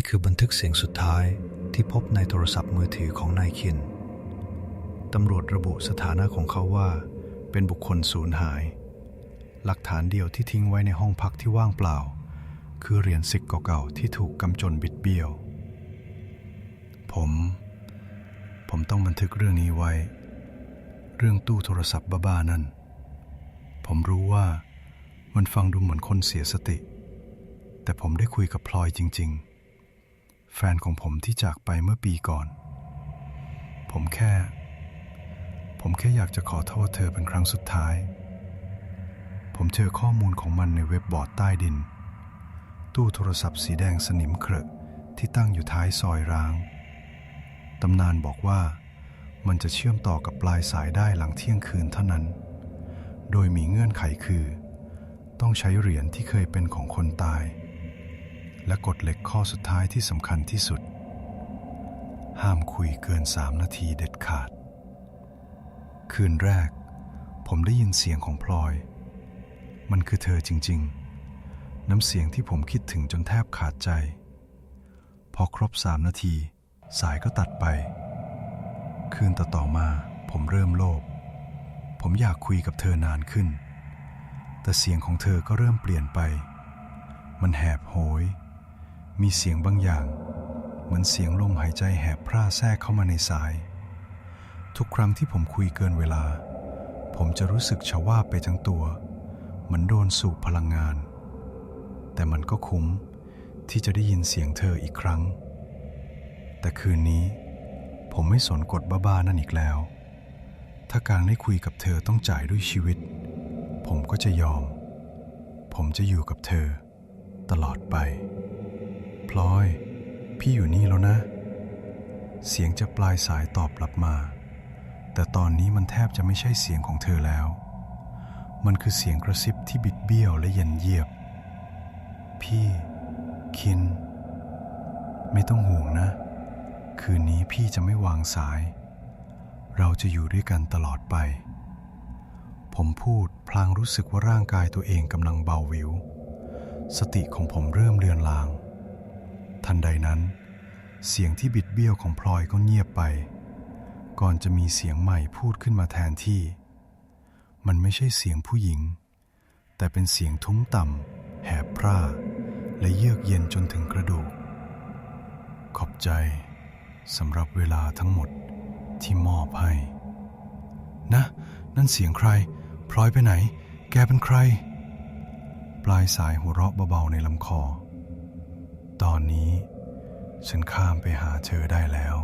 นี่คือบันทึกเสียงสุดท้ายที่พบในโทรศัพท์มือถือของนายคิน ตำรวจระบุสถานะของเขาว่า เป็นบุคคลสูญหาย หลักฐานเดียวที่ทิ้งไว้ในห้องพักที่ว่างเปล่า คือเหรียญสิกเก่าๆที่ถูกกำจนบิดเบี้ยว ผม ผมต้องบันทึกเรื่องนี้ไว้ เรื่องตู้โทรศัพท์บ้าๆนั่น ผมรู้ว่ามันฟังดูเหมือนคนเสียสติ แต่ผมได้คุยกับพลอยจริง ๆ แฟนของผมที่จากไปเมื่อปีก่อน ผมแค่ ผมแค่อยากจะขอโทษเธอเป็นครั้งสุดท้าย ผมเจอข้อมูลของมันในเว็บบอร์ดใต้ดิน ตู้โทรศัพท์สีแดงสนิมเครอะที่ตั้งอยู่ท้ายซอยร้าง ตำนานบอกว่ามันจะเชื่อมต่อกับปลายสายได้หลังเที่ยงคืนเท่านั้น โดยมีเงื่อนไขคือ ต้องใช้เหรียญที่เคยเป็นของคนตาย และกฎเหล็กข้อสุดท้ายที่สำคัญที่สุด ห้ามคุยเกินสามนาทีเด็ดขาด คืนแรก ผมได้ยินเสียงของพลอย มันคือเธอจริง ๆ น้ำเสียงที่ผมคิดถึงจนแทบขาดใจ พอครบสามนาที สายก็ตัดไป คืนต่อๆมา ผมเริ่มโลภผมอยากคุยกับเธอนานขึ้น แต่เสียงของเธอก็เริ่มเปลี่ยนไป มันแหบโหย มีเสียงบางอย่าง เหมือนเสียงลมหายใจแหบพร่าแทรกเข้ามาในสาย ทุกครั้งที่ผมคุยเกินเวลา ผมจะรู้สึกชะว่าไปทั้งตัว เหมือนโดนสูบพลังงาน แต่มันก็คุ้มที่จะได้ยินเสียงเธออีกครั้ง แต่คืนนี้ ผมไม่สนกฎบ้าๆนั่นอีกแล้ว ถ้าการได้คุยกับเธอต้องจ่ายด้วยชีวิต ผมก็จะยอม ผมจะอยู่กับเธอ ตลอดไป พลอย พี่อยู่นี่แล้วนะ เสียงจากปลายสายตอบกลับมา แต่ตอนนี้มันแทบจะไม่ใช่เสียงของเธอแล้ว มันคือเสียงกระซิบที่บิดเบี้ยวและเย็นเยียบ พี่ คิน ไม่ต้องห่วงนะ คืนนี้พี่จะไม่วางสาย เราจะอยู่ด้วยกันตลอดไป ผมพูดพลางรู้สึกว่าร่างกายตัวเองกำลังเบาวิวสติของผมเริ่มเลือนลาง ทันใดนั้น เสียงที่บิดเบี้ยวของพลอยก็เงียบไป ก่อนจะมีเสียงใหม่พูดขึ้นมาแทนที่ มันไม่ใช่เสียงผู้หญิง แต่เป็นเสียงทุ้มต่ำแหบพร่า และเยือกเย็นจนถึงกระดูก ขอบใจสำหรับเวลาทั้งหมดที่มอบให้ นะ นั่นเสียงใคร พลอยไปไหน แกเป็นใคร ปลายสายหัวเราะเบาๆในลำคอ ตอนนี้ ฉันข้ามไปหาเธอได้แล้ว